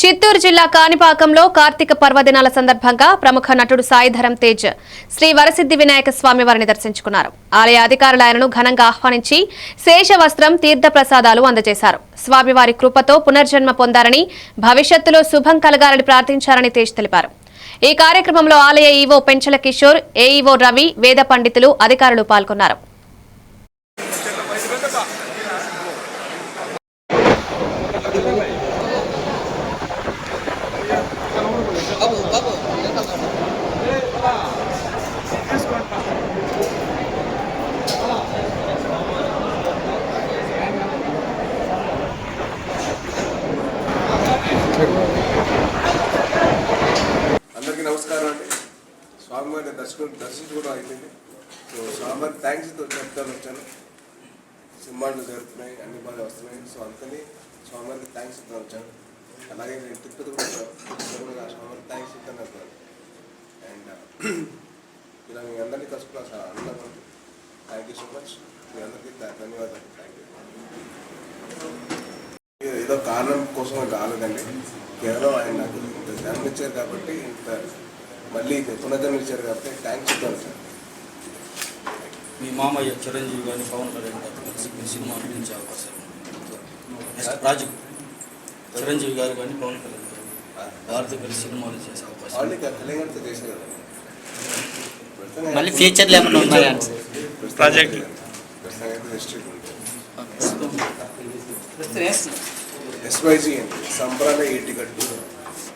చిత్తూరు జిల్లా కాణిపాకంలో కార్తీక పర్వదినాల సందర్భంగా ప్రముఖ నటుడు సాయిధరం తేజ్ శ్రీ వరసిద్ధి వినాయక స్వామి వారిని దర్శించుకున్నారు. ఆలయ అధికారులు ఆయనను ఘనంగా ఆహ్వానించి శేషవస్త్రం తీర్థప్రసాదాలు తీర్థ ప్రసాదాలు అందజేశారు. స్వామివారి కృపతో పునర్జన్మ పొందారని భవిష్యత్తులో శుభం కలగాలని ప్రార్థించారని తేజ్ తెలిపారు. ఈ కార్యక్రమంలో ఆలయ ఈవో పెంచల కిషోర్ ఏఈఓ రవి వేద పండితులు అధికారులు పాల్గొన్నారు. అందరికీ నమస్కారం అండి. స్వామివారిని దర్శనం దర్శించుకోవడం అయిపోయింది. సో స్వామివారి థ్యాంక్స్ చెప్తాను వచ్చాను. సినిమాలు జరుగుతున్నాయి అన్ని బాగా వస్తున్నాయి. సో అందుకని స్వామివారికి థ్యాంక్స్ చెప్తాను వచ్చాను. అలాగే నేను తిరుపతి కూడా వచ్చాను. కూడా స్వామివారికి థ్యాంక్స్ చెప్తాను వెళ్తాను అండ్ uh, ఇలా మీ అందరినీ కలుసుకున్నా సార్ ఆనందంగా థ్యాంక్ యూ సో మచ్ మీ అందరికీ ధన్యవాదాలు. థ్యాంక్ యూ ఏదో కారణం కోసం కాలేదండి కేవలం ఆయన నాకు ఇంత జన్మ ఇచ్చారు కాబట్టి ఇంత మళ్ళీ పునర్జన్మ ఇచ్చారు కాబట్టి థ్యాంక్స్ చెప్తాను సార్ మీ మామయ్య చిరంజీవి గారిని పవన్ కళ్యాణ్ గారితో కలిసి మీ సినిమా అనిపించే అవకాశం. నెక్స్ట్ ప్రాజెక్ట్ చిరంజీవి గారు కానీ పవన్ కళ్యాణ్ గారు వారితో కలిసి సినిమాలు చేసే అవకాశం. ఆల్రెడీ తెలంగాణతో చేశారు మళ్ళీ ఫ్యూచర్లో ఏమైనా ఉన్నాయా ప్రాజెక్ట్. ప్రస్తుతం ఎస్వైజీ అండి సంబరాల ఏ టికెట్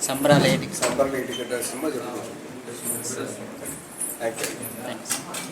సంబరాలు ఏంటి సంబరాల ఏ టికెట్ అనే సినిమా జరుగుతుంది థ్యాంక్ యూ